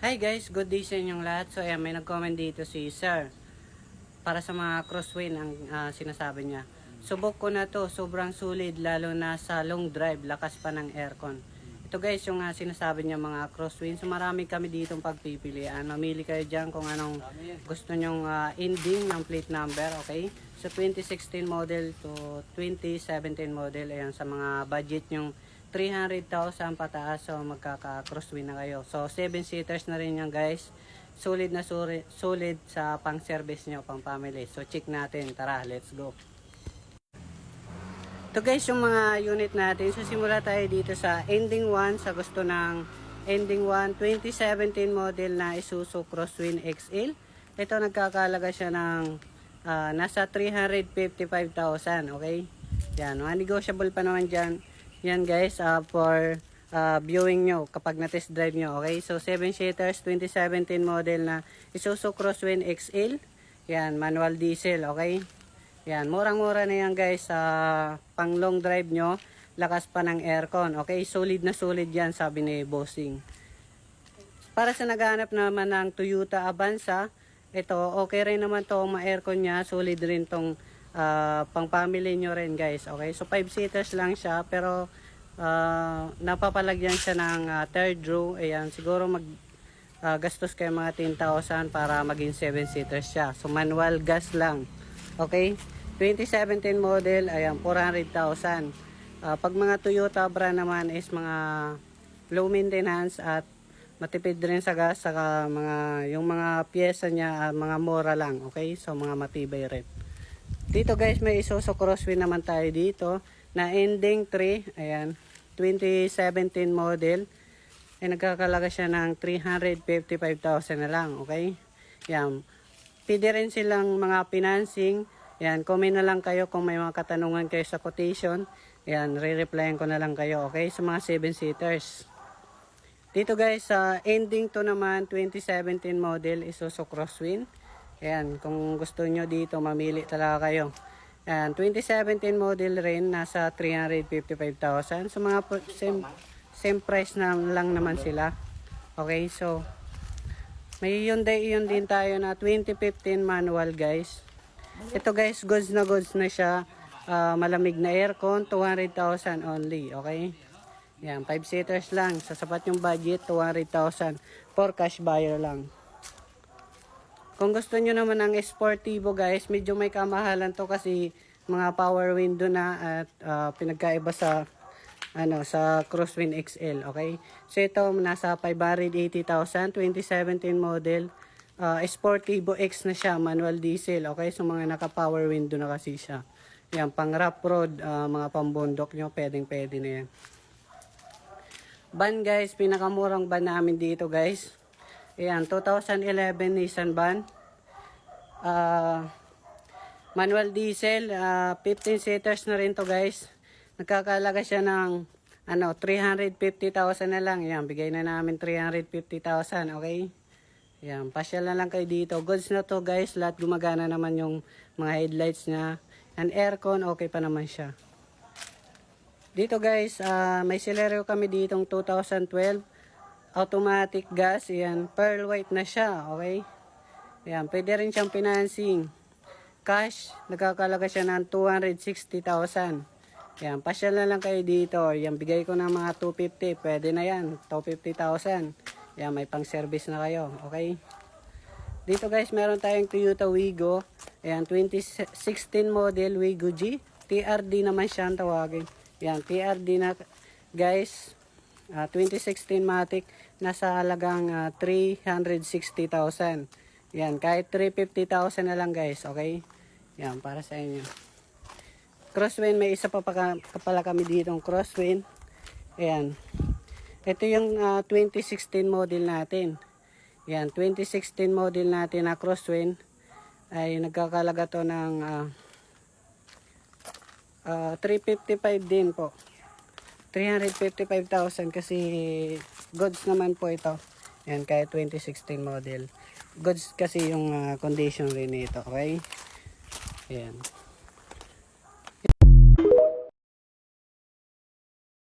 Hi guys, good day sa inyong lahat. So ayan, may nag-comment dito si Sir. Para sa mga crosswind ang ah, sinasabi niya. Subok ko na to, sobrang sulit lalo na sa long drive, lakas pa ng aircon. Ito guys, yung ah, sinasabi niya mga crosswind. So marami kami dito pagpipilian. Mamili kayo dyan kung anong gusto nyong ah, ending ng plate number, okay? So 2016 model to 2017 model, ayan, sa mga budget nyong 300,000 pataas so magkaka-crosswind na kayo. So 7 seaters na rin yan guys. Solid na solid, solid sa pang service nyo, pang family. So check natin. Tara, let's go. Ito guys yung mga unit natin. So simula tayo dito sa ending 1 sa gusto ng ending 1 2017 model na Isuzu Crosswind XL. Ito nagkakalaga siya ng ah, nasa 355,000, okay? Yan, mga negotiable pa naman dyan. Yan guys, ah, for ah, viewing nyo kapag na-test drive nyo, okay? So 7 seaters, 2017 model na Isuzu Crosswind XL. Yan, manual diesel, okay? Yan, murang-mura na yan guys sa pang long drive nyo. Lakas pa ng aircon. Okay, solid na solid yan sabi ni Bossing. Para sa naghahanap naman ng Toyota Avanza, ito okay rin naman to ma aircon niya. Solid rin tong ah, pang family nyo rin guys. Okay, so 5 seaters lang siya pero ah, napapalagyan siya ng ah, third row. Ayan, siguro mag ah, gastos kayo mga 10,000 para maging 7 seaters siya. So manual gas lang. Okay? 2017 model, ayan, 400,000. Ah, pag mga Toyota brand naman is mga low maintenance at matipid rin sa gas saka mga yung mga piyesa niya ah, mga mura lang, okay? So mga matibay rin. Dito guys, may Isuzu Crosswind naman tayo dito na ending 3, ayan, 2017 model. Ay nagkakalaga siya ng 355,000 na lang, okay? Yan. Pwede rin silang mga financing. Yan, comment na lang kayo kung may mga katanungan kayo sa quotation. Yan, re-replyan ko na lang kayo, okay? Sa mga 7-seaters. Dito guys, sa ending to naman, 2017 model Isuzu Crosswind. Ayan, kung gusto nyo dito, mamili talaga kayo. Ayan, 2017 model rin, nasa 355,000. So mga same, same price na lang naman sila. Okay, so may Hyundai iyon din tayo na 2015 manual guys. Ito guys, goods na goods na siya. Ah, malamig na aircon, 200,000 only. Okay? Yan, 5 seaters lang. Sa sapat yung budget, 200,000. For cash buyer lang. Kung gusto nyo naman ng sportivo guys, medyo may kamahalan to kasi mga power window na at ah, pinagkaiba sa ano sa Crosswind XL, okay? So ito nasa 580,000, 2017 model. Ah, Sportivo X na siya, manual diesel, okay? So mga naka power window na kasi siya. Yan, pang rough road, ah, mga pambundok nyo, pwedeng pwede na yan. Van guys, pinakamurang van namin dito guys. Ayan, 2011 Nissan van. Ah, manual diesel, ah, 15 seaters na rin to guys. Nagkakalaga siya ng ano, 350,000 na lang. Ayan, bigay na namin 350,000, okay? Ayan, pasyal na lang kayo dito. Goods na to guys, lahat gumagana naman yung mga headlights niya. And aircon, okay pa naman siya. Dito guys, ah, may Celerio kami ditong 2012. Automatic gas, ayan, pearl white na siya, okay? Ayan, pwede rin siyang financing. Cash, nagkakalaga siya ng 260,000. Ayan, pasyal na lang kayo dito. Ayan, bigay ko ng mga 250, pwede na yan, 250,000. Ayan, may pang service na kayo, okay? Dito guys, meron tayong Toyota Wigo. Ayan, 2016 model Wigo G. TRD naman siya ang tawagin. Ayan, TRD na guys. Ah, 2016 Matic. Nasa halagang ah, 360,000. Ayan, kahit 350,000 na lang guys, okay? Ayan, para sa inyo. Crosswind, may isa pa, pa pala kami dito crosswind. Ayan. Ito yung ah, 2016 model natin. Yan, 2016 model natin na crosswind ay nagkakalaga to ng ah, ah, 355 din po. 355,000 kasi goods naman po ito. Yan, kaya 2016 model. Goods kasi yung ah, condition rin nito, okay? Yan.